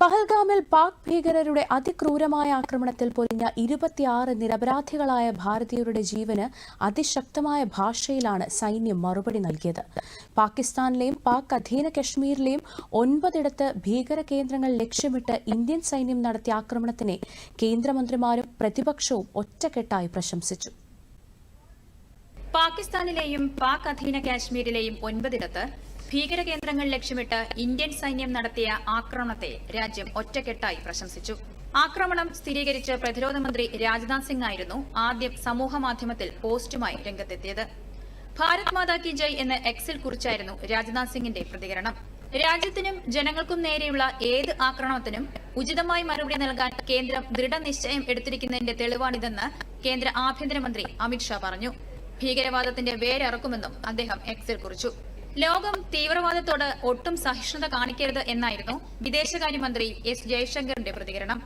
പഹൽഗാമിൽ പാക് ഭീകരരുടെ അതിക്രൂരമായ ആക്രമണത്തിൽ പൊലിഞ്ഞ ഇരുപത്തിയാറ് നിരപരാധികളായ ഭാരതീയരുടെ ജീവന് അതിശക്തമായ ഭാഷയിലാണ് സൈന്യം മറുപടി നൽകിയത്. പാകിസ്ഥാനിലെയും പാക് അധീന കശ്മീരിലെയും ഒൻപതിടത്ത് ഭീകര കേന്ദ്രങ്ങൾ ലക്ഷ്യമിട്ട് ഇന്ത്യൻ സൈന്യം നടത്തിയ ആക്രമണത്തിനെ കേന്ദ്രമന്ത്രിമാരും പ്രതിപക്ഷവും ഒറ്റക്കെട്ടായി പ്രശംസിച്ചു. പാകിസ്ഥാനിലെയും പാക് അധീന കാശ്മീരിലെയും ഒൻപതിടത്ത് ഭീകരകേന്ദ്രങ്ങൾ ലക്ഷ്യമിട്ട് ഇന്ത്യൻ സൈന്യം നടത്തിയ ആക്രമണത്തെ രാജ്യം ഒറ്റക്കെട്ടായി പ്രശംസിച്ചു. ആക്രമണം സ്ഥിരീകരിച്ച് പ്രതിരോധ മന്ത്രി രാജ്നാഥ് സിംഗ് ആയിരുന്നു ആദ്യം സമൂഹമാധ്യമത്തിൽ പോസ്റ്റുമായി രംഗത്തെത്തിയത്. ഭാരത് മാതാ കി ജയ് എന്ന് എക്സിൽ കുറിച്ചായിരുന്നു രാജ്നാഥ് സിംഗിന്റെ പ്രതികരണം. രാജ്യത്തിനും ജനങ്ങൾക്കും നേരെയുള്ള ഏത് ആക്രമണത്തിനും ഉചിതമായി മറുപടി നൽകാൻ കേന്ദ്രം ദൃഢനിശ്ചയം എടുത്തിരിക്കുന്നതിന്റെ തെളിവാണിതെന്ന് കേന്ദ്ര ആഭ്യന്തരമന്ത്രി അമിത്ഷാ പറഞ്ഞു. ഭീകരവാദത്തിന്റെ വേരറക്കുമെന്നും അദ്ദേഹം എക്സിൽ കുറിച്ചു. ലോകം തീവ്രവാദത്തോട് ഒട്ടും സഹിഷ്ണുത കാണിക്കരുത് എന്നായിരുന്നു വിദേശകാര്യമന്ത്രി എസ് ജയശങ്കറിന്റെ പ്രതികരണം.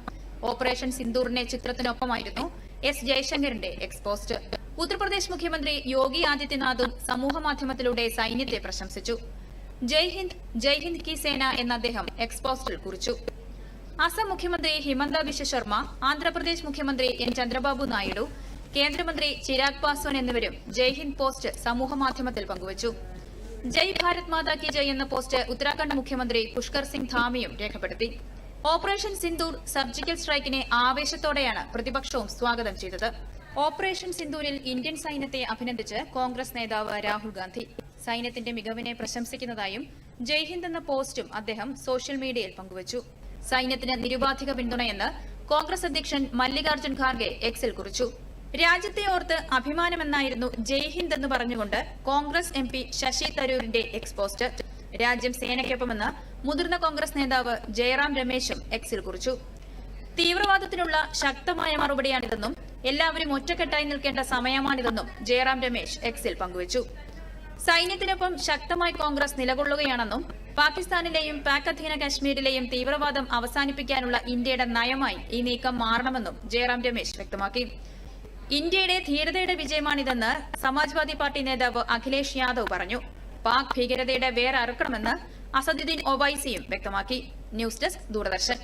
ഓപ്പറേഷൻ സിന്ദൂറിന്റെ ചിത്രത്തിനൊപ്പമായിരുന്നു എസ് ജയശങ്കറിന്റെ എക്സ്പോസ്റ്റ്. ഉത്തർപ്രദേശ് മുഖ്യമന്ത്രി യോഗി ആദിത്യനാഥും സമൂഹമാധ്യമത്തിലൂടെ സൈന്യത്തെ പ്രശംസിച്ചു. ജയ് ഹിന്ദ് ജയ് കി സേന എന്ന അദ്ദേഹം എക്സ്പോസ്റ്റിൽ കുറിച്ചു. അസം മുഖ്യമന്ത്രി ഹിമന്ത ബിശ്വ ശർമ്മ ആന്ധ്രാപ്രദേശ് മുഖ്യമന്ത്രി എൻ ചന്ദ്രബാബു നായിഡു കേന്ദ്രമന്ത്രി ചിരാഗ് പാസ്വാൻ എന്നിവരും ജയ് ഹിന്ദ് പോസ്റ്റ് സമൂഹമാധ്യമത്തിൽ പങ്കുവച്ചു. ജയ് ഭാരത് മാതാ കി ജയ് എന്ന പോസ്റ്റ് ഉത്തരാഖണ്ഡ് മുഖ്യമന്ത്രി പുഷ്കർ സിംഗ് ധാമിയും രേഖപ്പെടുത്തി. ഓപ്പറേഷൻ സിന്ദൂർ സർജിക്കൽ സ്ട്രൈക്കിനെ ആവേശത്തോടെയാണ് പ്രതിപക്ഷവും സ്വാഗതം ചെയ്തത്. ഓപ്പറേഷൻ സിന്ദൂരിൽ ഇന്ത്യൻ സൈന്യത്തെ അഭിനന്ദിച്ച് കോൺഗ്രസ് നേതാവ് രാഹുൽ ഗാന്ധി. സൈന്യത്തിന്റെ മികവിനെ പ്രശംസിക്കുന്നതായും ജയ് ഹിന്ദ് എന്ന പോസ്റ്റും അദ്ദേഹം സോഷ്യൽ മീഡിയയിൽ പങ്കുവച്ചു. സൈന്യത്തിന് നിരുപാധിക പിന്തുണയെന്ന് കോൺഗ്രസ് അധ്യക്ഷൻ മല്ലികാർജുൻ ഖാർഗെ എക്സിൽ കുറിച്ചു. രാജ്യത്തെ ഓർത്ത് അഭിമാനമെന്നായിരുന്നു ജയ്ഹിന്ദ് എന്ന് പറഞ്ഞുകൊണ്ട് കോൺഗ്രസ് എം പി ശശി തരൂരിന്റെ എക്സ്പോസ്റ്റ് രാജ്യം സേനയ്ക്കൊപ്പമെന്ന് മുതിർന്ന കോൺഗ്രസ് നേതാവ് ജയറാം രമേശും എക്സിൽ കുറിച്ചു. തീവ്രവാദത്തിനുള്ള ശക്തമായ മറുപടിയാണിതെന്നും എല്ലാവരും ഒറ്റക്കെട്ടായി നിൽക്കേണ്ട സമയമാണിതെന്നും ജയറാം രമേശ് എക്സിൽ പങ്കുവച്ചു. സൈന്യത്തിനൊപ്പം ശക്തമായി കോൺഗ്രസ് നിലകൊള്ളുകയാണെന്നും പാകിസ്ഥാനിലെയും പാക് അധീന കശ്മീരിലെയും തീവ്രവാദം അവസാനിപ്പിക്കാനുള്ള ഇന്ത്യയുടെ നയമായി ഈ നീക്കം മാറണമെന്നും ജയറാം രമേശ് വ്യക്തമാക്കി. ഇന്ത്യയുടെ ധീരതയുടെ വിജയമാണിതെന്ന് സമാജ്വാദി പാർട്ടി നേതാവ് അഖിലേഷ് യാദവ് പറഞ്ഞു. പാക് ഭീകരതയുടെ വേറെ അറുക്കണമെന്ന് അസദുദ്ദീൻ ഒവൈസിയും വ്യക്തമാക്കി. News desk Doordarshan.